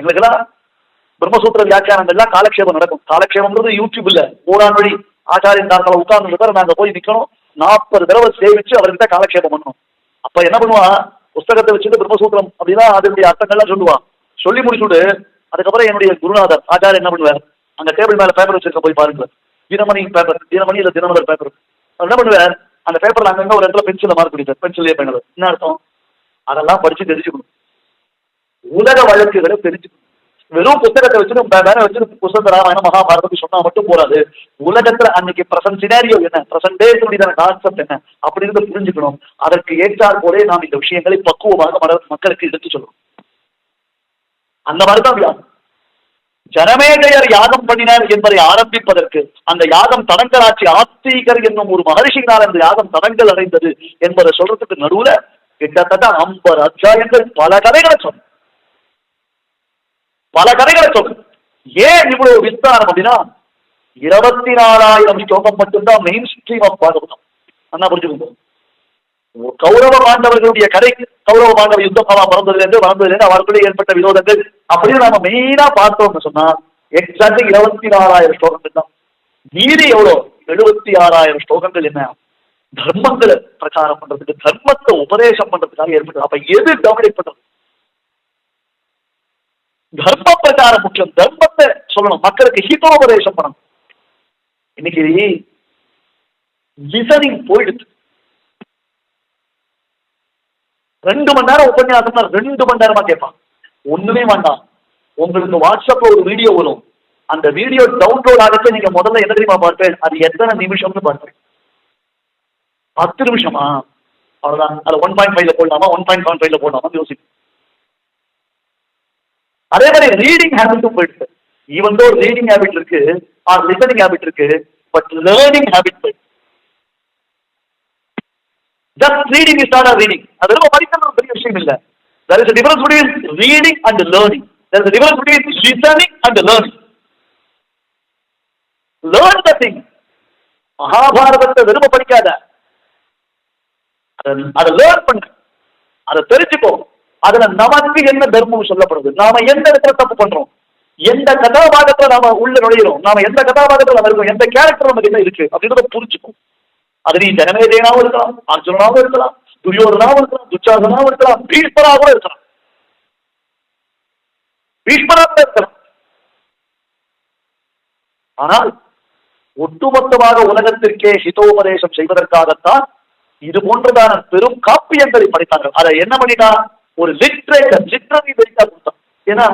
எங்களுக்கெல்லாம் பிரம்மசூத்திர வியாக்கியானங்கள்லாம் காலக்ஷேபம் நடக்கும். காலக்ஷேபம்ன்றது யூடியூப் இல்ல. ஓரான் வழி ஆச்சாரியன் தாத்தால உட்கார்ந்து இருக்காரு. நாங்க போய் நிக்கணும். நாற்பது தடவை சேவிச்சு அவர்கிட்ட காலக்ஷேபம் பண்ணணும். அப்ப என்ன பண்ணுவான் புஸ்தகத்தை வச்சுட்டு பிரம்மசூத்திரம் அப்படின்னா அதனுடைய அர்த்தங்கள்லாம் சொல்லுவான் சொல்லி முடிச்சுட்டு அதுக்கப்புறம் என்னுடைய குருநாதர் ஆச்சாரியர் என்ன பண்ணுவார்? அந்த டேபிள் மேல பேப்பர் வச்சிருக்க போய் பாருங்க. தினமணி பேப்பர் தினமணி இல்ல தினமலர் பேப்பர் என்ன பண்ணுவார்? அந்த பேப்பர்ல அங்கங்க ஒரு இடத்துல பென்சில் மார்க் பண்ணிட்டார் பென்சிலே பண்ணுவார். என்ன அர்த்தம்? அதெல்லாம் படிச்சு தெரிஞ்சுக்கணும். உலக வழக்குகளை தெரிஞ்சுக்கணும் வெறும் புத்தகத்தை வச்சுட்டு வேற வச்சுட்டு புத்தக ராமாயணம் மகாபாரதம் சொன்னா மட்டும் போறாது. உலகத்துல அன்னைக்கு பிரசன்ட் சினாரியோ என்ன? பிரசன்டே சொல்லிதான கான்செப்ட் என்ன? அப்படின்னு புரிஞ்சுக்கணும். அதற்கு ஏற்றார் போலே நாம் இந்த விஷயங்களை பக்குவமாக மக்களுக்கு எடுத்து சொல்லணும். அந்த மாதிரிதான் வியாகம் ஜனமேஜயர் யாகம் பண்ணினார் என்பதை ஆரம்பிப்பதற்கு அந்த யாகம் தடங்கலாட்சி ஆஸ்தீகர் என்னும் ஒரு மகரிஷியினால் அந்த யாகம் தடங்கல் அடைந்தது என்பதை சொல்றதுக்கு நடுவுல கிட்டத்தட்ட ஐம்பது அத்தியாயங்கள் பல கதைகளை சொன்ன பல கதைகளை சொல்லு ஏன் இவ்வளவு விஸ்தாரம் அப்படின்னா இருபத்தி நாலாயிரம் ஸ்லோகம் மட்டும்தான் மெயின் ஸ்ட்ரீம் ஆஃப் பாகவதம் அண்ணா புரிஞ்சுக்கோங்க. கௌரவ பாண்டவர்களுடைய கதை கௌரவ பாண்டவ யுத்தம் அவன் பிறந்ததுலேருந்து வளர்ந்ததுலேருந்து அவர்களுடைய ஏற்பட்ட விரோதங்கள் அப்படின்னு நாம மெயினா பார்த்தோம்னு சொன்னா எக்ஸாக்ட் இருபத்தி நாலாயிரம் ஸ்லோகங்கள் தான். மீதி எவ்வளோ? எழுபத்தி ஆறாயிரம் ஸ்லோகங்கள் என்ன? தர்மங்களை பிரச்சாரம் பண்றதுக்கு தர்மத்தை உபதேசம் பண்றதுக்காக ஏற்பட்டது. அப்ப எது டாமினேட் பண்றது? தர்ம பிரச்சாரம் முக்கியம். தர்மத்தை சொல்லணும். மக்களுக்கு ஹிதோபதேசம் பண்ணணும். இன்னைக்கு லிசனிங் போயிடுது. ரெண்டு மணி நேரம் உபன்யாசம்னா ரெண்டு மணி நேரமா கேட்பான். ஒண்ணுமே வேண்டாம். உங்களுக்கு வாட்ஸ்அப்ல ஒரு வீடியோ வரும். அந்த வீடியோ டவுன்லோட் ஆகச்சு நீங்க முதல்ல என்ன தெரியுமா பார்ப்பேன் அது எத்தனை நிமிஷம்னு பார்ப்பேன் பத்து நிமிஷமா? அவ்வளவுதான். அது ஒன் பாயிண்ட் ஃபைவ்ல போடலாமா? ஒன் பாயிண்ட் செவன் ஃபைவ்ல போடலாமா யோசிக்கும் அதே மாதிரி ரீடிங் ஹேபிட்டும் போயிடுச்சு. ஈவன் தோ ரீடிங் ஹேபிட் இருக்கு ஆர் லிசனிங் ஹேபிட் இருக்கு பட் லேர்னிங் ஹேபிட் போயிடுச்சு. Just reading is not reading அது ரொம்ப படிக்கிறது பெரிய விஷயம் இல்ல. There is a difference between reading and learning. There is a difference between listening and learning. Learn the thing. மகாபாரதத்தை விரும்ப படிக்காத. அதை அதை லேர்ன் பண்ண. அதை தெரிஞ்சுக்கோ. அதுல நமக்கு என்ன தர்மம் சொல்லப்படுது? நாம எந்த இடத்துல தப்பு பண்றோம்? எந்த கதாபாத்திரத்துல நாம உள்ள நுழையிறோம்? நாம எந்த கதாபாத்திரத்துல நம்ம இருக்கோம்? எந்த கேரக்டர் நமக்கு என்ன இருக்கு? அப்படின்றத புரிஞ்சுக்கும் அது நீ ஜனமேதேனாவும் இருக்கலாம் அர்ஜுனாவும் இருக்கலாம் துரியோதனாவும் இருக்கலாம் துச்சாசனாவும் இருக்கலாம் பீஷ்மரா கூட இருக்கலாம். பீஷ்மரா கூட இருக்கலாம். ஆனால் ஒட்டுமொத்தமாக உலகத்திற்கே ஹிதோபதேசம் செய்வதற்காகத்தான் இது போன்றதான பெரும் காப்பியங்களை படைத்தார்கள். அதை என்ன பண்ணிட்டா ஒரு லிட்ரேச்சர் லிட்ரரி வெரிட்டா கொடுத்தான் ஏன்னா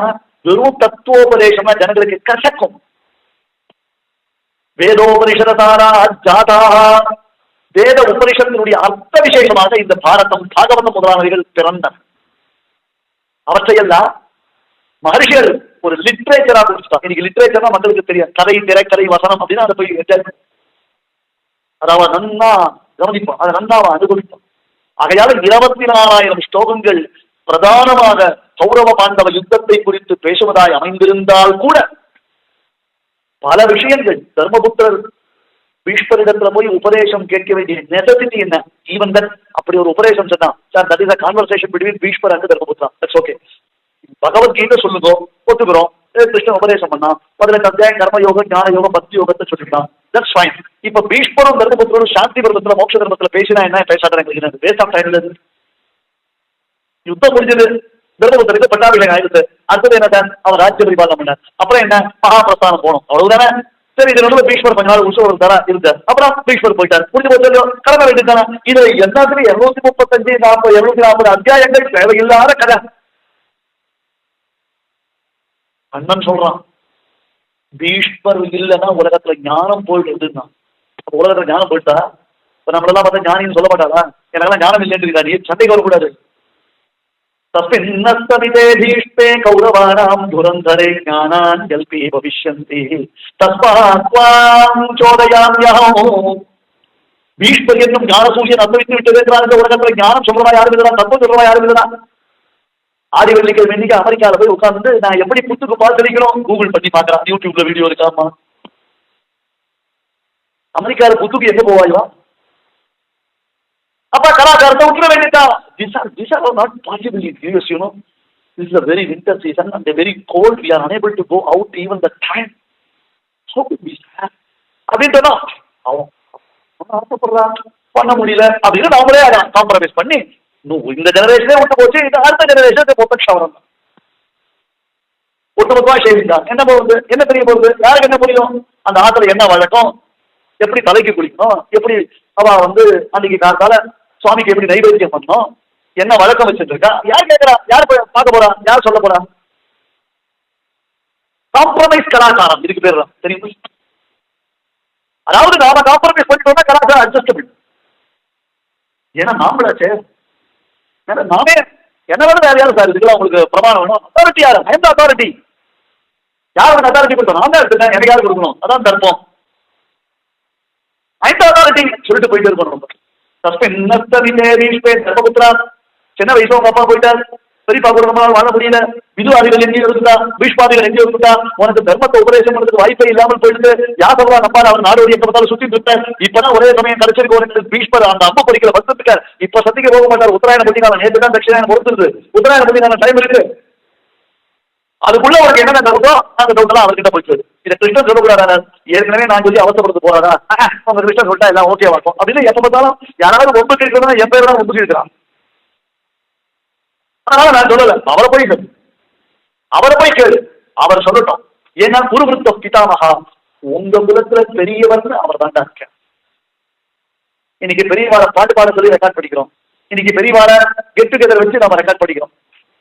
வெறும் தத்துவோபதேசமா ஜனங்களுக்கு கசக்கும். வேதோபனிஷதாரா ஜாதா வேத உபனிஷத்தினுடைய அர்த்த விசேஷமாக இந்த பாரதம் பாகவதம் முதலானவைகள் பிறந்தன. அவற்றையெல்லாம் மகர்ஷிகள் ஒரு லிட்ரேச்சரா கொடுத்துட்டாங்க. இன்னைக்கு லிட்ரேச்சர்னா மக்களுக்கு தெரியும் கதை திரைக்கதை வசனம் அப்படின்னா அதை போய் அதாவது நன்னா கவனிப்போம். அதை நன்னா அனுபவிப்போம். ஆகையால இருபத்தி நாலாயிரம் ஸ்லோகங்கள் பிரதானமாக கௌரவ பாண்டவ யுத்தத்தை குறித்து பேசுவதாய் அமைந்திருந்தால் கூட பல விஷயங்கள் தர்மபுத்திரர் பீஷ்பரிடத்துல போய் உபதேசம் கேட்க வேண்டிய நெசசிட்டி என்ன? ஈவன் தன் அப்படி ஒரு உபதேசம் சொன்னா sir that is a conversation between பீஷ்பர் and Dharmaputra it's okay Bhagavad Gita சொல்லுங்க ஒத்துக்கிறோம். கிருஷ்ணன் உபதேசம் பண்ணா பதினெட்டு அத்தியாயம் கர்ம யோகம் ஞான யோகம் பக்தி யோகத்தை சொல்லிட்டான் தட்ஸ் ஃபைன் இப்ப பீஷ்பரும் தர்மபுத்திரரும் சாந்தி தர்மத்துல மோட்ச தர்மத்துல பேசினா என்ன? பேசாட்ட எங்களுக்கு வேஸ்ட் ஆஃப் டைம் யுத்தம் முடிஞ்சது. தர்மபுத்தருக்கு பட்டாபிஷேகம் ஆயிடுச்சு. அடுத்தது என்ன அவர் ராஜ்ய பரிபாலனம் பண்ண அப்புறம் என்ன? மகாபிரஸ்தானம் போனோம். அவ்வளவுதானே சரி இது நடுவில் பீஷ்மர் கொஞ்ச நாள் உற்சவர் தரா இருந்தார் அப்புறம் பீஷ்மர் போயிட்டார். முடிஞ்ச போச்சு கடமை வேண்டியதானே இது எல்லாத்துலயும் இருநூத்தி முப்பத்தஞ்சு நாற்பது இருநூத்தி நாற்பது அத்தியாயங்கள் தேவையில்லாத கதை. அண்ணன் சொல்றான் பீஷ்மர் இல்லைன்னா உலகத்துல ஞானம் போயிடுதுன்னா அப்ப உலகத்துல ஞானம் போயிட்டா இப்ப நம்மளெல்லாம் பார்த்தா ஞானின்னு சொல்ல மாட்டாரா? எனக்கெல்லாம் ஞானம் இல்லைன்னு நீ சண்டைக்கு வரக்கூடாது. तस्मिन्नस्तमिते भीष्मे कौरवाणां धुरन्धरे ज्ञानान् जल्पे भविष्यन्ति तस्मात् त्वां चोदयाम्यहम् பீஷ்மர் என்னும் ஞான சூரியன் அந்தவித்து விட்டது என்றால் இந்த உலகத்துல ஞானம் சொல்றவா யாரும் இல்லைனா தத்துவம் சொல்றவா யாரும் இல்லைனா ஆதி வெள்ளிக்கிழமை இன்னைக்கு அமெரிக்கால போய் உட்கார்ந்து நான் எப்படி புத்துக்கு பால் தெளிக்கணும் கூகுள் பண்ணி பார்க்கறான் யூடியூப்ல வீடியோ இருக்காமா அமெரிக்கால புத்துக்கு எங்க போவாயோ அப்ப கலாச்சாரத்தை விட்டுற வேண்டியதா this are this are not possible in US you know this is a very winter season and they're very cold. We are unable to go out even the time. How could we அப்படின்னு அவன் ஆசைப்படுறான். பண்ண முடியல. அப்படின்னு நாமளே அதை compromise பண்ணி நூ இந்த ஜெனரேஷனே விட்டு போச்சு இந்த அடுத்த ஜெனரேஷன் மொத்த க்ஷவரம் ஒட்டுமொத்தமாக ஒட்டுமொத்தமா ஷேவிங் தான் என்ன போகுது? என்ன தெரிய போகுது? யாருக்கு என்ன புரியும்? அந்த ஆத்துல என்ன வழக்கம்? எப்படி தலைக்கு குளிக்கணும்? எப்படி அவ வந்து அன்னைக்கு காலத்தால சுவாமிக்கு எப்படி நைவேத்தியம் பண்ணணும்? என்ன வழக்கம் வச்சுட்டு இருக்கா? யார் கேட்கறா? யார் பார்க்க போறா? யார் சொல்ல போறா? காம்ப்ரமைஸ் கலாச்சாரம். இதுக்கு பேர் தான். தெரியுமா? அதாவது நாம காம்ப்ரமைஸ் பண்ணிட்டோம்னா கலாச்சாரம் அட்ஜஸ்டபிள் ஏன்னா நாமளாச்சே ஏன்னா நாமே என்ன வேணும் வேற யாரும் சார் இதுக்கெல்லாம் உங்களுக்கு பிரமாணம் வேணும்? அத்தாரிட்டி யாரு? ஐம் அத்தாரிட்டி யார் உனக்கு அத்தாரிட்டி கொடுத்தோம் நான் தான் எடுத்துட்டேன். எனக்கு யார் கொடுக்கணும்? அதான் தர்ப்பம் ஐம் அத்தாரிட்டி சொல்லிட்டு போயிட்டு இருக்கணும் நம்ம. தஸ்மின்னஸ்தவிலே வீஷ்பே தர்மபுத்திரா சின்ன வயசுல உங்க அப்பா போயிட்டார். பெரியப்பா கூட ரொம்ப வாழ முடியல. விதுவாதிகள் எங்கே இருந்தா பீஷ்பாதிகள் எங்கே இருந்தா உனக்கு தர்மத்தை உபதேசம் பண்றதுக்கு வாய்ப்பே இல்லாமல் போயிட்டு யாசவா நம்பால் அவர் நாடு எங்க பார்த்தாலும் சுத்தி இருக்கார் இப்பதான் ஒரே சமயம் கிடைச்சிருக்கு. உனக்கு பீஷ்பர் அந்த அம்மா படிக்கல பக்கத்துக்கு இப்ப சத்திக்க போக மாட்டார். உத்தராயண பத்தி நான் நேற்று தான் தட்சிணாயணம் பொறுத்துருது உத்தராயண பத்தி டைம் இருக்கு. அதுக்குள்ள அவருக்கு என்னென்ன டவுட்டோ அந்த டவுட்லாம் அவர்கிட்ட போயிட்டு இதை கிருஷ்ணன் சொல்லக்கூடாது? ஏற்கனவே நான் சொல்லி அவசரப்படுத்த போறாரா? உங்க கிருஷ்ணன் சொல்லிட்டா எல்லாம் ஓகே வாக்கும் அப்படின்னு எப்ப பார்த்தாலும் யாராவது ஒன்று கேட்கறதா என் பேர் தான் ஒன்று கேட்கிறான். அதனால நான் சொல்லல. அவரை போய் கேளு. அவரை போய் கேளு. அவர் சொல்லட்டும். ஏன்னா குருவிருத்த பிதாமகா உங்க குலத்துல பெரியவர்னு அவர் தான் இருக்கேன் இன்னைக்கு பெரியவாளை பாட்டு பாட சொல்லி ரெக்கார்ட் படிக்கிறோம். இன்னைக்கு பெரியவாளை கெட் டுகெதர் வச்சு நம்ம ரெக்கார்ட் படிக்கிறோம்.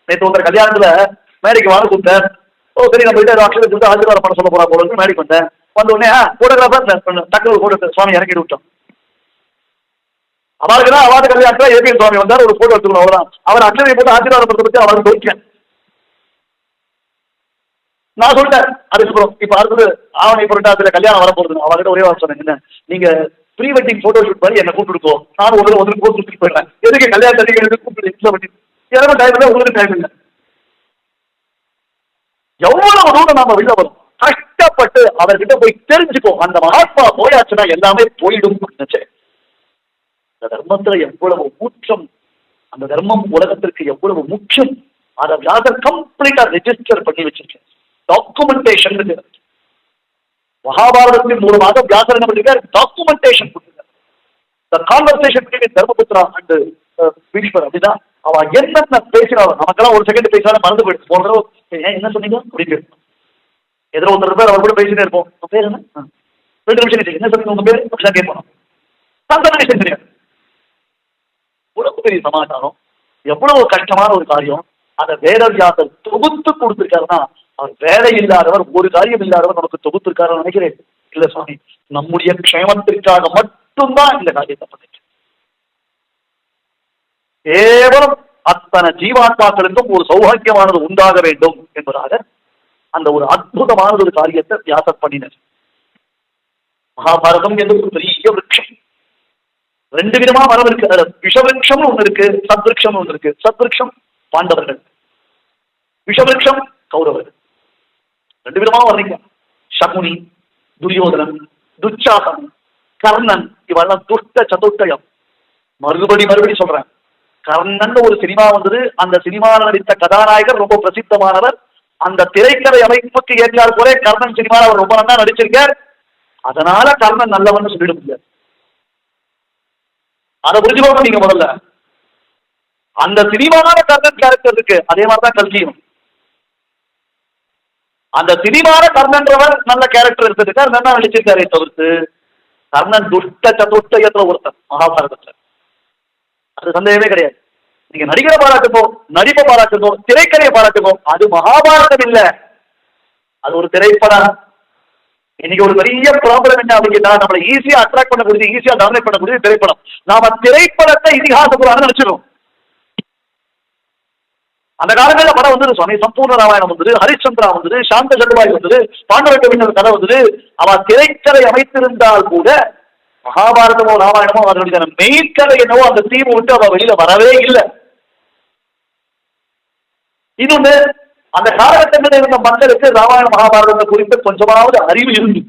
நேற்று உங்க கல்யாணத்துல மேடைக்கு வாழ கூப்பிட்டேன் ஓ சரி நம்ம கிட்ட அக்ஷரம் கொடுத்து ஆசீர்வாதம் பண்ண சொல்ல போறா போல மேடைக்கு வந்தேன். வந்த உடனே போட்டோகிராஃபர் டக்குனு ஒரு போட்டோ சுவாமி இறக்கி விட்டோம். அவருக்கு தான் அவார்டு கல்யாணத்துல ஏபிஎன் சுவாமி வந்தார் ஒரு போட்டோ எடுத்துக்கணும் அவ்வளவுதான். அவர் அக்ஷரை போட்டு ஆசீர்வாதம் பண்றத பத்தி அவருக்கு தோற்கேன். நான் சொல்லிட்டேன் அதுக்கப்புறம் இப்ப அடுத்தது ஆவணி புரட்டாசில கல்யாணம் வர போறது அவர்கிட்ட ஒரே வாரம் சொன்னேன் என்ன? நீங்க ப்ரீ வெட்டிங் போட்டோ ஷூட் பண்ணி என்ன கூப்பிட்டுருக்கோம் நானும் ஒரு ஒரு போட்டு சுற்றி போயிடுறேன். எதுக்கு கல்யாணம் தண்ணி கூப்பிட்டு இன்ஸ்டா பண்ணி? எனக்கு டைம் இல்லை உங்களுக்கு டைம் இல்லை. எவ்வளவு தூரம் நாம வெளில வரும்? கஷ்டப்பட்டு அவர்கிட்ட போய் தெரிஞ்சுக்கோ அந்த மகாத்மா போயாச்சுன்னா எல்லாமே போயிடும் நினைச்சேன். அந்த தர்மத்துல எவ்வளவு ஊற்றம் அந்த தர்மம் உலகத்திற்கு எவ்வளவு முக்கியம் அதை வியாசர் கம்ப்ளீட்டா ரெஜிஸ்டர் பண்ணி வச்சிருக்கேன். டாக்குமெண்டேஷன் மகாபாரதத்தின் மூலமாக வியாசர் என்ன பண்ணிருக்காரு? டாக்குமெண்டேஷன் கொடுத்திருக்காரு. Conversation Dharmaputra and uh, Bhishmar அப்படிதான் அவ என்னென்ன பேசினாலும் நமக்கெல்லாம் ஒரு செகண்ட் பேசினாலும் மறந்து போயிடுச்சு போன தடவை ஏன் என்ன சொன்னீங்க? அப்படின்னு எதிர ஒருத்தர் பேர் அவர் கூட பேசினே இருப்போம். பேர் என்ன? ரெண்டு நிமிஷம் என்ன சொன்னீங்க உங்க பேர்? அப்படிதான் கேட்போம். தெரியாது. எவ்வளவு பெரிய சமாச்சாரம் எவ்வளவு கஷ்டமான ஒரு காரியம் அந்த வேதவியாசர் தொகுத்து கொடுத்திருக்காருன்னா அவர் வேலை இல்லாதவர் ஒரு காரியம் இல்லாதவர் நமக்கு தொகுத்திருக்காரு நினைக்கிறேன். இல்ல சுவாமி நம்முடைய க்ஷேமத்திற்காக மட்டும்தான் இந்த காரியத்தை பண்ணிட்டு கேவலம் அத்தனை ஜீவாத்மாக்களுக்கும் ஒரு சௌபாகியமானது உண்டாக வேண்டும் என்பதாக அந்த ஒரு அற்புதமான ஒரு காரியத்தை வியாசர் பண்ணினர். மகாபாரதம் என்று ஒரு பெரிய விருட்சம் ரெண்டு விதமா மரம் இருக்கு. அதுல ஒண்ணு இருக்கு சத்விருட்சம் ஒண்ணு இருக்கு. சத்விருட்சம் பாண்டவர்கள் விஷவிருட்சம் கௌரவர்கள் ரெண்டு விதமா வர்றீங்க சகுனி துரியோதனன் துச்சாசன் கர்ணன் இவெல்லாம் துஷ்ட சதுர்டயம் மறுபடி மறுபடி சொல்றேன். கர்ணன் ஒரு சினிமா வந்தது. அந்த சினிமாவில் நடித்த கதாநாயகர் ரொம்ப பிரசித்தமானவர். அந்த திரைக்கதை அமைப்புக்கு ஏற்றார் போல கர்ணன் சினிமாவில் அவர் ரொம்ப நல்லா நடிச்சிருக்கார். அதனால கர்ணன் நல்லவன்னு சொல்லிட முடியாது. அதை புரிஞ்சுக்கோங்க நீங்க முதல்ல. அந்த சினிமாவான கர்ணன் கேரக்டர் இருக்கு. அதே மாதிரிதான் கல்கியும். அந்த சினிமான கர்ணன்றவர் நல்ல கேரக்டர் எடுத்திருக்கார் நல்லா நடிச்சிருக்காரே தவிர்த்து கர்ணன் துஷ்ட சதுஷ்டயத்துல ஒருத்தன் மகாபாரதத்துல. அது சந்தேகமே கிடையாது. நீங்க நடிகரை பாராட்டுப்போம் நடிப்பை பாராட்டுங்கோ திரைக்கதையை பாராட்டுவோம் அது மகாபாரதம் இல்ல. அது ஒரு திரைப்படம். இன்னைக்கு ஒரு பெரிய ப்ராப்ளம் என்ன அப்படின்னா நம்மளை ஈஸியா அட்ராக்ட் பண்ணக்கூடிய ஈஸியா டாமினேட் பண்ணக்கூடிய திரைப்படம். நாம திரைப்படத்தை இதிகாச புராணம் நினைச்சிடும் அந்த காலங்களில் படம் வந்துரு சுவாமி சம்பூர்ண ராமாயணம் வந்துரு ஹரிச்சந்திரா வந்து சாந்த சண்டுவாய் வந்து பாண்டவ கவிஞர் கதை வந்தது. அவன் திரைக்கதை அமைத்திருந்தால் கூட மகாபாரதமோ ராமாயணமோ அதனுடைய மெய்க்கதை என்னவோ அந்த தீவு விட்டு அவ வெளியில வரவே இல்லை. இது ஒண்ணு அந்த காலகட்டங்களில் இருந்த மக்களுக்கு ராமாயண மகாபாரதத்தை குறித்து கொஞ்சமாவது அறிவு இருந்து.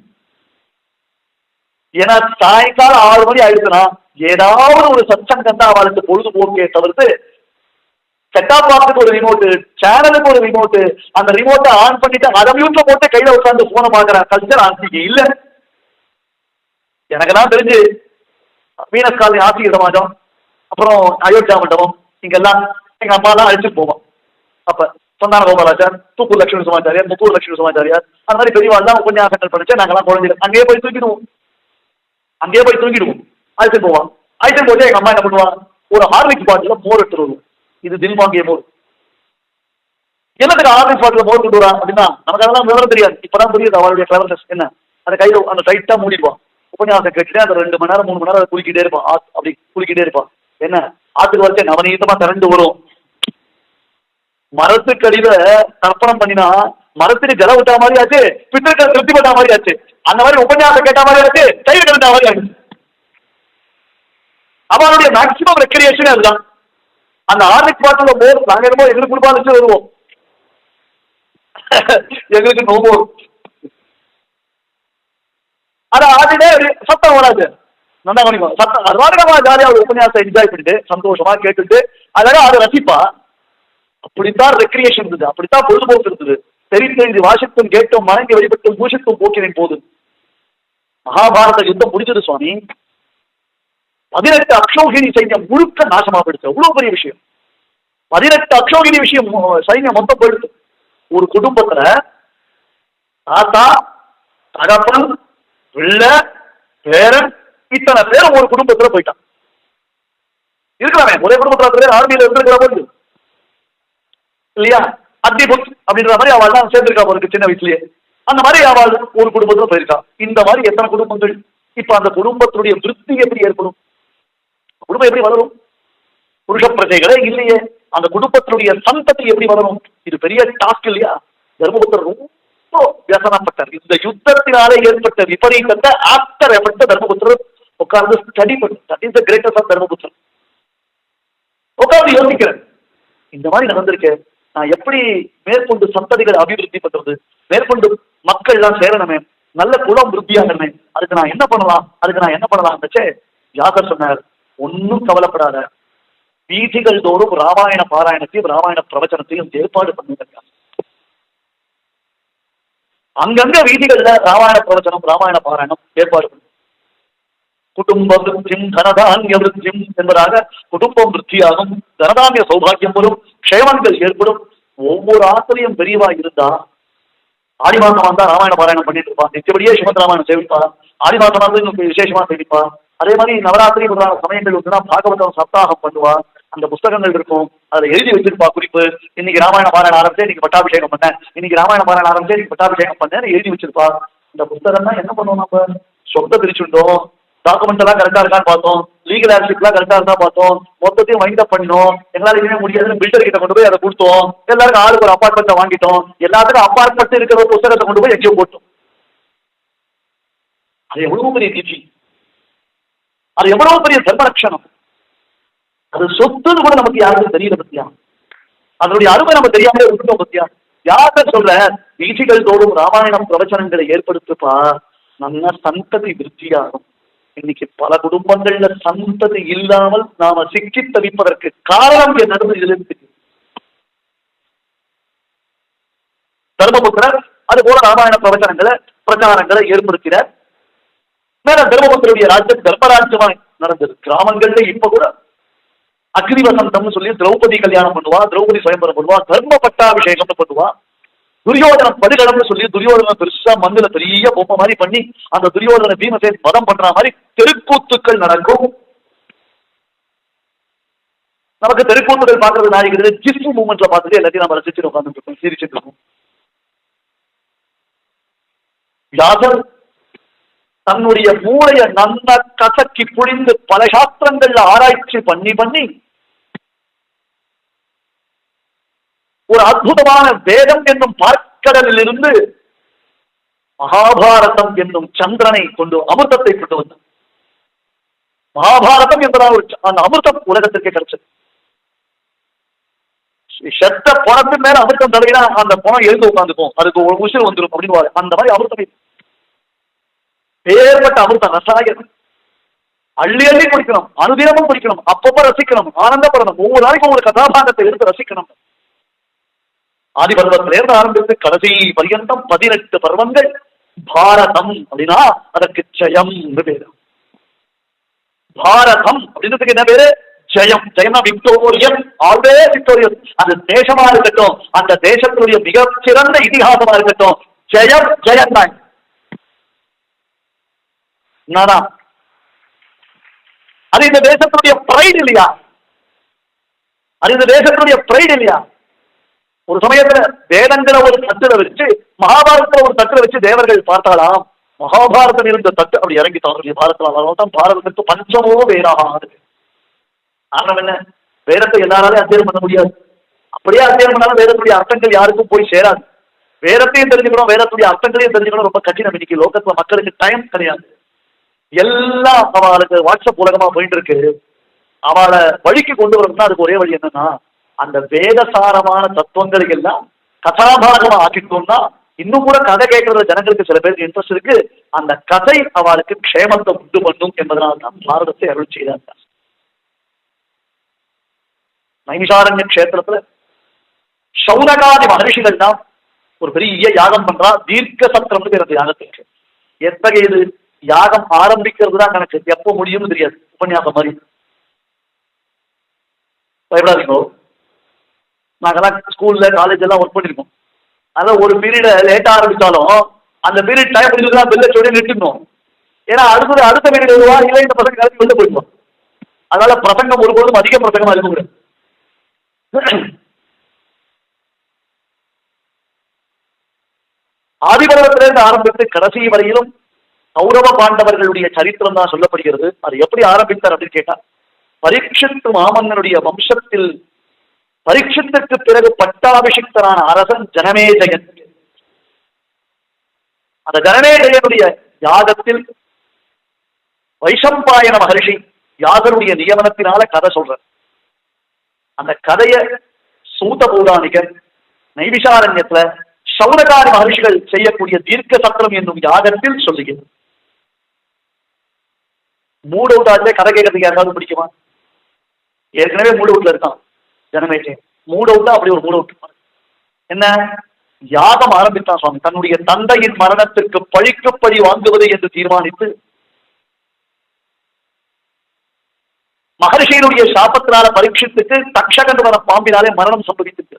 ஏன்னா சாயங்காலம் ஆறு மணி ஆயிடுச்சுன்னா ஏதாவது ஒரு சச்சங்கம் தான் அவளுக்கு பொழுதுபோக்கே தவிர்த்து செட்டாப் பாக்ஸுக்கு ஒரு ரிமோட்டு சேனலுக்கு ஒரு ரிமோட்டு அந்த ரிமோட்டை ஆன் பண்ணிட்டு அதை மியூட்ல போட்டு கையில உட்காந்து போனை பாக்குற கல்ச்சர் ஆன்மீக இல்ல. எனக்கு தான் தெரிஞ்சு வீனஸ் காலனி ஆசிரியர் சமாஜம் அப்புறம் அயோத்தியா மண்டபம் இங்கெல்லாம் எங்க அம்மா தான் அழைச்சிட்டு போவோம். அப்ப சொன்னாங்க கோபாலாச்சார். தூக்கூர் லட்சுமி சுமாச்சாரியார் முக்கூர் லட்சுமி சுமாச்சாரியார் அந்த மாதிரி பெரியவாள் தான் உபன்யாசங்கள் படிச்சு நாங்கெல்லாம் குழந்தைகள். அங்கேயே போய் தூக்கிடுவோம் அங்கேயே போய் தூங்கிடுவோம். அழைத்து போவான். அழைத்து போட்டு எங்க அம்மா என்ன பண்ணுவான் ஒரு ஹார்லிக்ஸ் பாட்டில மோர் எடுத்துட்டு வருவோம். இது தில்வாங்கிய மோர். என்னத்துக்கு ஆர்மிக் பாட்டில மோர் கொண்டு வரா அப்படின்னா நமக்கு அதெல்லாம் விவரம் தெரியாது. இப்பதான் புரியுது அவளுடைய கிளவர்னஸ் என்ன. அந்த கையில அந்த டைட்டா மூடிடுவான் உபன்யாசம் கேட்டுட்டு அந்த ரெண்டு மணி நேரம் மூணு மணி நேரம் குளிக்கிட்டே இருப்பான் அப்படி குளிக்கிட்டே இருப்பான் என்ன? ஆத்துக்கு வரைக்கும் நவநீதமா திரண்டு வரும். மரத்துக்கடியில தர்ப்பணம் பண்ணினா மரத்துக்கு ஜல விட்டா மாதிரி ஆச்சு பித்தர்கள் திருப்தி பண்ண மாதிரி ஆச்சு. அந்த மாதிரி உபன்யாசம் கேட்ட மாதிரி ஆச்சு தயிர் கலந்த மாதிரி ஆச்சு அவனுடைய மேக்சிமம் ரெக்ரியேஷன் அதுதான். அந்த ஆர்னிக் பாட்டில் மோர் நாங்க என்னமோ எங்களுக்கு குடும்பம் வருவோம். எங்களுக்கு நோம்பு வரும். ஆனா ஆடினே சத்தம் வராது. நல்லா கவனிக்கும் சத்தம் அது மாதிரி நம்ம ஜாலியா ஒரு உபன்யாசம் என்ஜாய் பண்ணிட்டு சந்தோஷமா கேட்டுட்டு அதனால அதை ரசிப்பா. அப்படித்தான் ரெக்ரியேஷன் இருந்தது. அப்படித்தான் பொழுதுபோக்கு இருந்தது. தெரிந்து வாசித்தும் கேட்டும் மணங்கி வழிபட்டும் பூஷித்தும் போக்கினேன் போது. மகாபாரத யுத்தம் முடிஞ்சது சுவாமி. பதினெட்டு அக்ஷோகிணி சைன்யம் முழுக்க நாசமா போயிடுச்சு. அவ்வளவு பெரிய விஷயம். பதினெட்டு அக்ஷோகினி விஷயம் சைன்யம் மொத்தம் போயிடுச்சு. ஒரு குடும்பத்துல தாத்தா தகப்பன் பிள்ளை பேரன் இத்தனை பேரும் ஒரு குடும்பத்துல போயிட்டான். இருக்கிறாங்க ஒரே குடும்பத்துல பேர் ஆர்மியில இருந்திருக்கிற போது இல்லையா? அத்திபுத் அப்படின்ற மாதிரி அவள் தான் சேர்ந்திருக்கா அவருக்கு சின்ன வயசுலயே. அந்த மாதிரி அவள் ஒரு குடும்பத்துல போயிருக்கா. இந்த மாதிரி எத்தனை குடும்பங்கள்? இப்ப அந்த குடும்பத்துடைய திருப்தி எப்படி ஏற்படும்? குடும்பம் எப்படி வளரும்? புருஷ பிரஜைகளே இல்லையே. அந்த குடும்பத்தினுடைய சந்ததி எப்படி வளரும்? இது பெரிய டாஸ்க் இல்லையா? தர்மபுத்தர் ரொம்ப வியசனப்பட்டார். இந்த யுத்தத்தினாலே ஏற்பட்ட விபரீதத்தை ஆஃப்டர் எஃபெக்ட் தர்மபுத்தர் உட்கார்ந்து ஸ்டடி பண்ணி. Is the greatest of Dharmaputhar உட்கார்ந்து யோசிக்கிறேன். இந்த மாதிரி நடந்திருக்கேன் எப்படி மேற்கொண்டு சந்ததிகளை அபிவிருத்தி பண்றது? மேற்கொண்டு மக்கள் எல்லாம் சேரணுமே. நல்ல குலம் விருத்தியாகணுமே. அதுக்கு நான் என்ன பண்ணலாம்? அதுக்கு நான் என்ன பண்ணலாம்? யாதர் சொன்னார் ஒன்னும் கவலைப்படாத. வீதிகள் தோறும் ராமாயண பாராயணத்தையும் ராமாயண பிரவச்சனத்தையும் ஏற்பாடு பண்ணுங்க அங்கங்க வீதிகள்ல ராமாயண பிரவச்சனம் ராமாயண பாராயணம் ஏற்பாடு பண்ணுங்க குடும்ப விருத்தியும் தனதானிய விருத்தியும் என்பதாக குடும்பம் விருத்தியாகும். தனதானிய சௌபாகியம் வரும் க்ஷேமங்கள் ஏற்படும். ஒவ்வொரு ஆசிரியம் பெரியவா இருந்தா ஆடி மாசம் வந்தா ராமாயண பாராயணம் பண்ணிட்டு இருப்பான். நிச்சயப்படியே ஸ்ரீமத் ராமாயணம் சேவிப்பான். ஆடி மாசம் வந்து இன்னும் விசேஷமா சேவிப்பான். அதே மாதிரி நவராத்திரி முதலான சமயங்கள் வந்துன்னா பாகவதம் சப்தாகம் பண்ணுவா அந்த புஸ்தகங்கள் இருக்கும். அதுல எழுதி வச்சிருப்பா குறிப்பு. இன்னைக்கு ராமாயண பாராயணம் ஆரம்பிச்சே இன்னைக்கு பட்டாபிஷேகம் பண்ண. இன்னைக்கு ராமாயண பாராயணம் ஆரம்பிச்சே இன்னைக்கு பட்டாபிஷேகம் பண்ணேன்னு எழுதி வச்சிருப்பா. இந்த புஸ்தகம்னா என்ன பண்ணுவோம் நம்ம? சொந்த பிரிச்சுட்டோம். டாக்குமெண்ட் எல்லாம் கரெக்டா இருக்கான்னு பார்த்தோம். லீகல் ஆக்சிப்லாம் கரெக்டா இருந்தா பார்த்தோம். மொத்தத்தையும் வைண்ட் அப் பண்ணோம் எங்களால இதுவே முடியாதுன்னு பில்டர் கிட்ட கொண்டு போய் அதை கொடுத்தோம். எல்லாருக்கும் ஆளுக்கு ஒரு அப்பார்ட்மெண்ட்டை வாங்கிட்டோம். எல்லாத்துக்கும் அப்பார்ட்மெண்ட் இருக்கிற புத்தகத்தை கொண்டு போய் எங்கேயோ போட்டோம். அது எவ்வளவு பெரிய நிதி அது எவ்வளவு பெரிய தர்மரட்சணம் அது சொத்துன்னு கூட நமக்கு யாருக்கும் தெரியல பத்தியா? அதனுடைய அருமை நம்ம தெரியாமலே விட்டுட்டோம் பத்தியா? யார்கிட்ட சொல்ற வீதிகள் தோறும் ராமாயணம் பிரவச்சனங்களை ஏற்படுத்துப்பா. நல்ல சந்ததி விருத்தியாகும். இன்னைக்கு பல குடும்பங்கள்ல சந்ததி இல்லாமல் நாம சிக்கி தவிப்பதற்கு காரணம் என்னன்னு இருந்து தெரியும். தர்மபுத்திரர் அது போல ராமாயண பிரவச்சனங்களை பிரச்சாரங்களை ஏற்படுத்தினார். மேல தர்மபுத்தருடைய ராஜ்யம் தர்மராஜ்யமாய் நடந்தது. கிராமங்கள்ல இப்ப கூட அக்னி வசந்தம்னு சொல்லி திரௌபதி கல்யாணம் பண்ணுவா திரௌபதி சுயம்பரம் பண்ணுவா தர்ம பட்டாபிஷேகம்னு பண்ணுவா. துரியோதனம் பதிலடம்னு சொல்லி துரியோதனம் பெருசா மந்தில பெரிய பொம்மை மாதிரி பண்ணி அந்த துரியோதன பீமசே மதம் பண்ற மாதிரி தெருக்கூத்துக்கள் நடக்கும். நமக்கு தெருக்கூத்துகள் பாக்குறது நாளைக்கு ஜிஸ்ட் மூமெண்ட்ல பார்த்துட்டு எல்லாத்தையும் நம்ம ரசிச்சுட்டு உட்காந்துட்டு இருக்கோம் சிரிச்சுட்டு இருக்கோம் வியாசர் தன்னுடைய மூளைய நன்ன கசக்கி புழிந்து பல சாஸ்திரங்கள்ல ஆராய்ச்சி பண்ணி பண்ணி ஒரு அற்புதமான வேதம் என்னும் பார்க்கடலில் இருந்து மகாபாரதம் என்னும் சந்திரனை கொண்டு அமிர்தத்தை கொண்டு வந்தார் மகாபாரதம் என்பதால் ஒரு அந்த அமிர்தம் உலகத்திற்கே கிடைச்சது. செத்த பணத்தின் மேல அமிர்தம் தடவினா அந்த பணம் எழுந்து உட்காந்துக்கும் அதுக்கு ஒரு உசிறு வந்துடும் அப்படின்னு அந்த மாதிரி அமிர்தம். பேர்பட்ட அமிர்தம் ரசாயனம். அள்ளி அள்ளி குடிக்கணும். அனுதினமும் குடிக்கணும். அப்பப்ப ரசிக்கணும். ஆனந்தப்படணும். ஒவ்வொரு நாளைக்கும் ஒரு கதாபாகத்தை எடுத்து ரசிக்கணும். ஆதி பருவத்திலிருந்து ஆரம்பித்து கடைசி பரியந்தம் பதினெட்டு பருவங்கள். பாரதம் அப்படின்னா அதற்கு ஜெயம் பேரு. பாரதம் அப்படின்றதுக்கு என்ன பேரு? ஜெயம். ஜெயம்னா விக்டோரியன். Always Victorian. அந்த தேசமா இருக்கட்டும் அந்த தேசத்தினுடைய மிகச்சிறந்த இதிகாசமா இருக்கட்டும் ஜெயம் ஜெயம் தான். அது இந்த தேசத்துடைய பிரைட் இல்லையா? அது இந்த தேசத்துடைய பிரைட் இல்லையா? ஒரு சமயத்துல வேதங்கிற ஒரு தட்டுல வச்சு மகாபாரதத்துல ஒரு தட்டுல வச்சு தேவர்கள் பார்த்தாலாம். மகாபாரதம் இருந்த தட்டு அப்படி இறங்கி தவறு பாரதத்தில் அதனால தான் பாரதத்துக்கு பஞ்சமோ வேறாக காரணம் என்ன? வேதத்தை எல்லாராலையும் அத்தியனம் பண்ண முடியாது. அப்படியே அத்தியனம் பண்ணாலும் வேதத்துடைய அர்த்தங்கள் யாருக்கும் போய் சேராது. வேதத்தையும் தெரிஞ்சுக்கணும் வேதத்துடைய அர்த்தங்களையும் தெரிஞ்சுக்கணும் ரொம்ப கடினம். இன்னைக்கு லோகத்துல மக்களுக்கு டைம் கிடையாது. எல்லாம் அவளுக்கு வாட்ஸ்அப் உலகமா போயிட்டு இருக்கு. அவளை வழிக்கு கொண்டு வரணும்னா அதுக்கு ஒரே வழி என்னன்னா அந்த வேதசாரமான தத்துவங்களை எல்லாம் கதாபாகமா ஆக்கிட்டோம்னா இன்னும் கூட கதை கேட்கறது ஜனங்களுக்கு சில பேருக்கு இன்ட்ரெஸ்ட் இருக்கு. அந்த கதை அவளுக்கு க்ஷேமத்தை உண்டு பண்ணும் என்பதனால் தான் பாரதத்தை அருள் செய்தார். நைமிஷாரண்ய கஷேத்திரத்துல சௌனகாதி மகர்ஷிகள் தான் ஒரு பெரிய யாகம் பண்றா. தீர்க்க சத்திரம் எனக்கு யாகத்துக்கு எத்தகைய எத்தகையது? யாகம் ஆரம்பிக்கிறது தான் கணக்கு. எப்போ முடியும்னு தெரியாது. உபன்யாசம் மாதிரி. பயப்படாதீங்க. நாங்கெல்லாம் ஸ்கூல்ல காலேஜ் எல்லாம் ஒர்க் பண்ணிருக்கோம். அதான் ஒரு பீரியட லேட்டா ஆரம்பிச்சாலும் அந்த பீரியட் டைம் முடிஞ்சதுதான் பெல்ல சொல்லி நிறுத்திடணும். ஏன்னா அடுத்தது அடுத்த பீரியட் வருவா இல்லை இந்த பசங்க கிளம்பி வெளில போயிடுவோம் அதனால பிரசங்கம் ஒருபோதும் அதிக பிரசங்கமா இருக்க முடியாது ஆதிபர்வத்திலிருந்து ஆரம்பித்து கடைசி வரையிலும் கௌரவ பாண்டவர்களுடைய சரித்திரம் தான் சொல்லப்படுகிறது. அது எப்படி ஆரம்பித்தார் அப்படின்னு கேட்டா பரீட்சித்து மாமன்னனுடைய வம்சத்தில் பரீட்சத்திற்கு பிறகு பட்டாபிஷிக்தரான அரசன் ஜனமேஜயன். அந்த ஜனமேஜயனுடைய யாகத்தில் வைஷம்பாயன மகர்ஷி யாகனுடைய நியமனத்தினால கதை சொல்ற அந்த கதைய சூத பௌராணிகர் நைவிசாரண்யத்துல சௌரகாரி மகர்ஷிகள் செய்யக்கூடிய தீர்க்க சத்திரம் என்னும் யாகத்தில் சொல்லுகிறது மூடவுட்டாச்சே கதை கேட்கறதுக்கு யாராவது பிடிக்குமா? ஏற்கனவே மூட் இருக்கான். ஜனமேஜே. மூட் அவுட் அப்படி ஒரு மூட் அவுட் என்ன? யாகம் ஆரம்பித்தான் சுவாமி. தன்னுடைய தந்தையின் மரணத்திற்கு பழிக்கு பழி வாங்குவது என்று தீர்மானித்து மகரிஷியினுடைய சாபத்தினால பரீட்சித்துக்கு தக்ஷகன் வர பாம்பினாலே மரணம் சம்பவித்திருக்கு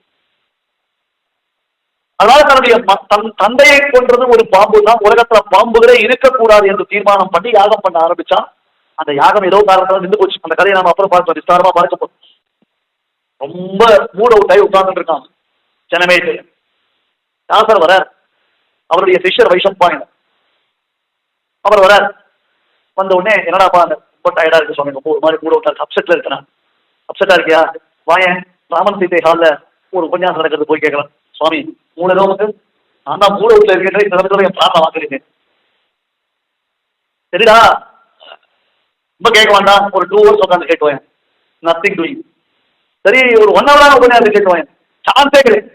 அதனால தன்னுடைய தன் தந்தையை கொன்றது ஒரு பாம்பு தான். உலகத்துல பாம்புகளே இருக்கக்கூடாது என்று தீர்மானம் பண்ணி யாகம் பண்ண ஆரம்பிச்சான். அந்த யாகம் ஏதோ காரணத்தால நின்று போச்சு. அந்த கதையை நாம அப்புறம் பார்ப்போம். விஸ்தாரமா பார்க்க போறோம் ரொம்ப மூட் அவுட் ஆகி உட்கார்ந்துட்டு இருக்கான் ஜனமேஜ் யாசர் வர அவருடைய சிஷ்யர் வைஷம்பாயன் அவர் வர வந்த உடனே என்னடாப்பா அந்த ரொம்ப டயர்டா இருக்கு சுவாமி? ரொம்ப ஒரு மாதிரி மூட் அவுட் அப்செட்ல இருக்கிறேன். அப்செட்டா இருக்கியா? வாயன். ராமன் சீதை ஹால ஒரு உபன்யாசம் நடக்கிறது போய் கேட்கலாம் சுவாமி மூணு ஏதோ வந்து நான் தான் மூட வீட்டுல இருக்கின்ற இந்த இடத்துல என் பிராணம் வாங்குறீங்க சரிடா. ரொம்ப கேட்க வேண்டாம். ஒரு டூ ஹவர்ஸ் உட்காந்து கேட்டுவேன் நத்திங் டூயிங் சரி ஒரு ஒன் ஹவர் உட்காந்து கேட்டுவேன் சான்ஸே கிடையாது.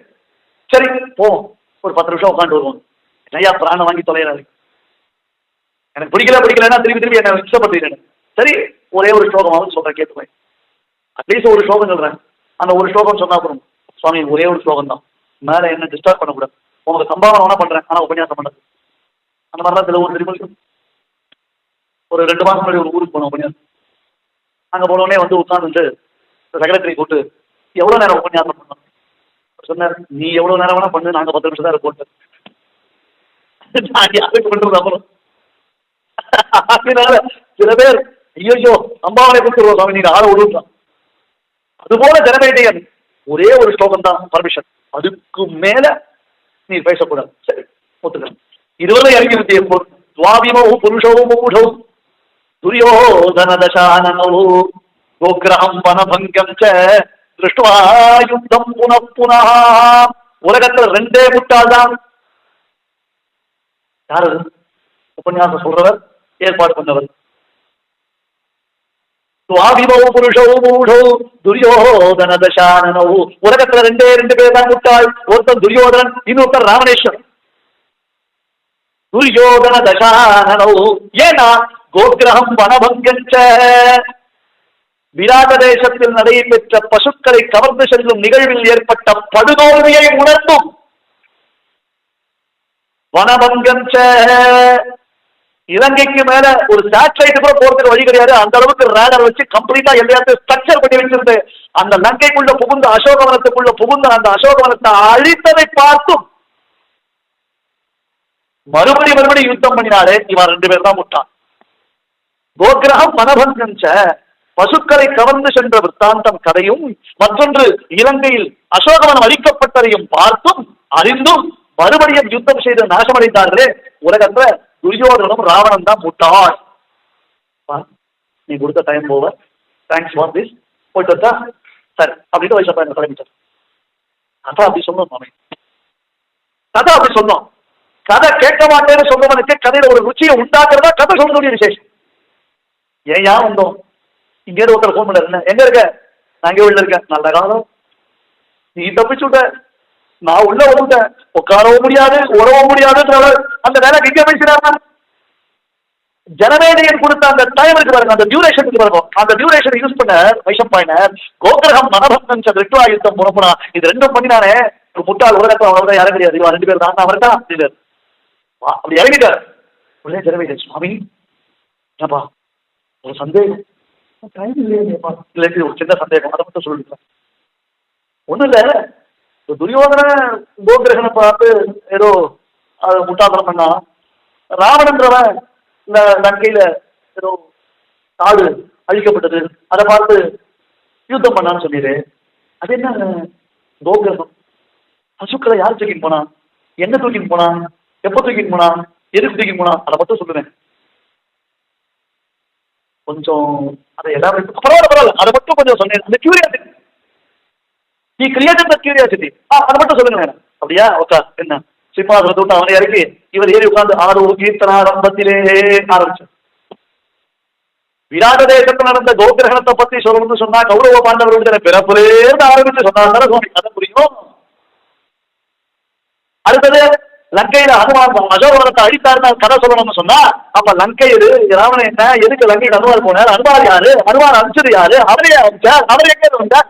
சரி போ. ஒரு பத்து நிமிஷம் உட்காந்து வருவோம். நிறையா பிராணம் வாங்கி தொலைகிறாரு எனக்கு பிடிக்கல பிடிக்கலன்னா திருப்பி திருப்பி என்ன இஷ்டப்படுறீங்க சரி ஒரே ஒரு ஸ்லோகமாவது சொல்றேன் கேட்டுவேன் அட்லீஸ்ட் ஒரு ஸ்லோகம் சொல்றேன். அந்த ஒரு ஸ்லோகம் சொன்னா அப்புறம் சுவாமி ஒரே ஒரு ஸ்லோகம் தான். மேல என்ன டிஸ்டர்ப் பண்ணக்கூடாது. உங்களுக்கு சம்பாவனை வேணா பண்றேன். ஆனா உபன்யாசம் பண்ணது அந்த மாதிரிலாம் சில ஊர் திரும்ப ஒரு ரெண்டு மாசம் முன்னாடி ஒரு ஊருக்கு போனோம் உபன்யாசம். அங்க போனோடனே வந்து உட்காந்துட்டு செக்ரட்டரி கூப்பிட்டு எவ்வளவு நேரம் உபன்யாசம் பண்ணணும்? சொன்னார் நீ எவ்வளவு நேரம் வேணா பண்ணு நாங்க பத்து நிமிஷம் தான் இருப்போம். நான் யாருக்கு பண்றது அப்புறம்? அதனால சில பேர் ஐயோ சம்பாவனை கொடுத்துருவோம் சுவாமி நீங்க ஆளை விடுவோம் அதுபோல ஜனவேண்டியன் ஒரே ஒரு ஸ்லோகம் தான் பர்மிஷன். அதுக்கு மேல நீ பேசக்கூடாது. சரி ஒத்துக்கிறேன். இதுவரை இறங்கி வித்திய துவாபிமோ புருஷோ மூடோ துரியோதன தசானோ கோகிரகம் வனபங்கம் திருஷ்டுவா யுத்தம் புன புனா. உலகத்துல ரெண்டே முட்டாள்தான். யாரு? உபன்யாசம் சொல்றவர் ஏற்பாடு பண்ணவர். துரியோதன தசானனோ. உலகத்துல ரெண்டே ரெண்டு பேர் தான் முட்டாள். ஒருத்தன் துரியோதனன் இன்னொருத்தன் ராமணேஸ்வரன் துரியோதன தசானனோ. ஏன்னா கோகிரகம் வனபங்கச்ச விராட தேசத்தில் நடைபெற்ற பசுக்களை கவர்ந்து செல்லும் நிகழ்வில் ஏற்பட்ட படுதோல்வியை உணர்த்தும் வனபங்கச்ச இலங்கைக்கு மேல ஒரு சேட்டலைட் கூட போறதுக்கு வழி கிடையாது. அந்த அளவுக்கு ரேடர் வச்சு கம்ப்ளீட்டா எல்லாத்தையும் ஸ்ட்ரக்சர் பண்ணி வச்சிருந்து அந்த லங்கைக்குள்ள புகுந்த அசோகவனத்துக்குள்ள புகுந்த அந்த அசோகவனத்தை அழித்ததை பார்த்தும் மறுபடி மறுபடி யுத்தம் பண்ணினாலே இவன் ரெண்டு பேர் தான் முட்டான் கோகிரகம் மனபங்கஞ்ச பசுக்களை கவர்ந்து சென்ற விற்த்தாந்தம் கதையும் மற்றொன்று இலங்கையில் அசோகவனம் அழிக்கப்பட்டதையும் பார்த்தும் அறிந்தும் மறுபடியும் யுத்தம் செய்து நாசமடைந்தார்களே. உலகத்துல துரியோதனும் ராவணன் தான் முட்டாள். நீ கொடுத்த time over thanks for this போயிட்டு வந்தா? சரி அப்படின்ட்டு வயசப்பா என்ன தலைமைச்சார் கதை அப்படி சொன்னோம் மாமி. கதை அப்படி சொன்னோம். கதை கேட்க மாட்டேன்னு சொன்னவனுக்கு கதையில ஒரு ருச்சியை உண்டாக்குறதா கதை சொல்லக்கூடிய விசேஷம். ஏன் ஏன் வந்தோம்? இங்க இருந்து ஒருத்தர் ஃபோன் பண்ண எங்க இருக்க? நான் இங்கே உள்ள இருக்கேன். நல்ல காலம். நீ தப்பிச்சு விட்ட. நான் உள்ள வந்துட்டேன். உட்காரவும் முடியாது உறவும் முடியாதுன்ற அந்த வேலை எங்க பேசுறாங்க ஜனவேதையன் கொடுத்த அந்த டைம் இருக்கு பாருங்க அந்த டியூரேஷனுக்கு பாருங்க. அந்த டியூரேஷன் யூஸ் பண்ண வைஷம் வைஷப்பாயினர் கோகிரகம் மனபக்தன் விக்ரா யுத்தம் புறப்படா இது ரெண்டும் பண்ணினானே. ஒரு முட்டாள் உலகத்துல அவ்வளவுதான் யாரும் கிடையாது. இவன் ரெண்டு பேர் தான். அவர் தான் அப்படி இறங்கிட்டார். உள்ளே ஜனவேதன் சுவாமி ஏப்பா ஒரு சந்தேகம். டைம் ஒரு சின்ன சந்தேகம். அதை மட்டும் சொல்லிட்டு ஒண்ணும் இல்ல. இந்த துரியோதன கோகிரகனை பார்த்து ஏதோ அது முட்டாள்தனம் பண்ணா ராவணன்றவன் இந்த லங்கையில ஏதோ நாடு அழிக்கப்பட்டது. அதை பார்த்து யுத்தம் பண்ணான்னு சொல்லிடு. அது என்ன? கோகிரகம். பசுக்களை யார் தூக்கின்னு போனா? என்ன தூக்கின்னு போனா? எப்போ தூக்கின்னு போனா? எதுக்கு தூக்கின்னு போனா? அதை மட்டும் சொல்லுவேன். கொஞ்சம் அதை எல்லாரும் பரவாயில்ல பரவாயில்ல. அதை மட்டும் கொஞ்சம் சொன்னேன். அந்த கியூரியாசிட்டி நீ கிரியேட்டட் த கியூரியாசிட்டி ஆ அதை மட்டும் சொல்லுங்க மேடம் அப்படியா? ஓகே என்ன? சிம்மாசனத்தை விட்டு அவனை இறக்கி இவர் ஏறி உட்கார்ந்து ஆறு கீர்த்தனாரம்பத்திலே ஆரம்பிச்சு விராட தேசத்தில் நடந்த கோகிரகணத்தை பத்தி சொல்லணும்னு சொன்னா கௌரவ பாண்டவர்களுடைய பிறப்புலேருந்து ஆரம்பிச்சு சொன்னாங்க சுவாமி. புரியும் அடுத்தது லங்கையில ஹனுமான் அசோகவனத்தை அழித்தாருன்னு கதை சொல்லணும்னு சொன்னா அப்ப லங்கை எது ராவணன் என்ன எதுக்கு லங்கையில் ஹனுமான் போனார்? ஹனுமான் யாரு? ஹனுமான் அனுப்பிச்சது யாரு? அவரே அனுப்பிச்சார் அவர் எங்க இருந்து